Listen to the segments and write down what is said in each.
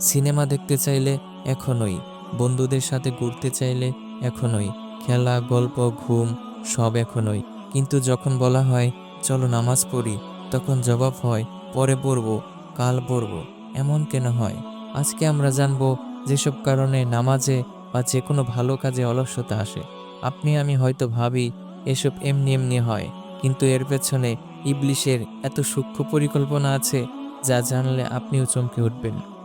Cinema দেখতে চাইলে এখনই, বন্ধুদের সাথে ঘুরতে চাইলে এখনই, খেলা, গল্প, ঘুম, সব এখনই। কিন্তু যখন বলা হয়, চলো নামাজ পড়ি, তখন জবাব হয়, পরে পড়ব, কাল পড়ব। এমন কেন হয়? আজকে আমরা জানব, যেসব কারণে নামাজে বা যে কোনো ভালো কাজে অলস্যতা আসে। আপনি, আমি হয়তো ভাবি, এসব এমনি এমনি হয়। কিন্তু এর পেছনে ইবলিশের এত সূক্ষ্ম পরিকল্পনা আছে, যা জানলে আপনিও চমকে উঠবেন।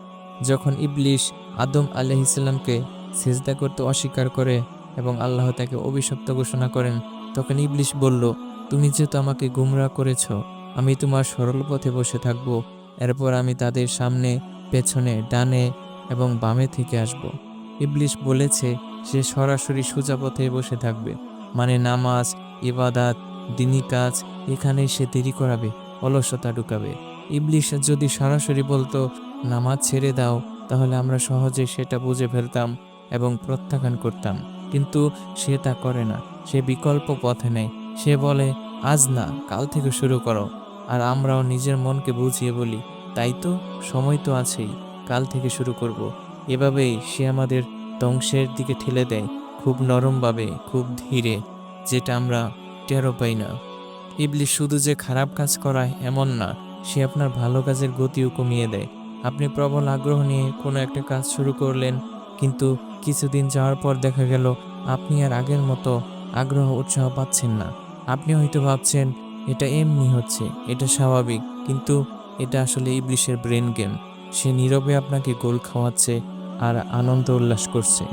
যখন ইবলিশ আদম আলাইহিসাল্লামকে সিজদা করতে অস্বীকার করে এবং আল্লাহ তাকে অভিশপ্ত ঘোষণা করেন, তখন ইবলিশ বলল, তুমি যেহেতু আমাকে গুমরা করেছ, আমি তোমার সরল পথে বসে থাকব। এরপর আমি তাদের সামনে, পেছনে, ডানে এবং বামে থেকে আসব। ইবলিশ বলেছে, সে সরাসরি সোজা পথে বসে থাকবে। মানে নামাজ, ইবাদাত, দিনী কাজ, এখানেই সে দেরি করাবে, অলসতা ঢুকাবে। ইবলিশ যদি সরাসরি বলতো নামাজ ছেড়ে দাও, তাহলে আমরা সহজে সেটা বুঝে ফেলতাম এবং প্রত্যাখ্যান করতাম। কিন্তু সে তা করে না। সে বিকল্প পথে নেয় সে বলে, আজ না, কাল থেকে শুরু করো। আর আমরাও নিজের মনকে বুঝিয়ে বলি, তাই তো, সময় তো আছেই, কাল থেকে শুরু করব। এভাবেই সে আমাদের ধ্বংসের দিকে ঠেলে দেয়, খুব নরমভাবে, খুব ধীরে, যেটা আমরা টেরও পাই না। ইবলিশ শুধু যে খারাপ কাজ করায় এমন না, সে আপনার ভালো কাজের গতিও কমিয়ে দেয়। আপনি প্রবল আগ্রহ নিয়ে কোনো একটা কাজ শুরু করলেন, কিন্তু কিছুদিন যাওয়ার পর দেখা গেল আপনি আর আগের মতো আগ্রহ উৎসাহ পাচ্ছেন না। আপনি হয়তো ভাবছেন, এটা এমনি হচ্ছে, এটা স্বাভাবিক। কিন্তু এটা আসলে ইবলিশের ব্রেন গেম। সে নীরবে আপনাকে গোল খাওয়াচ্ছে আর আনন্দ উল্লাস করছে।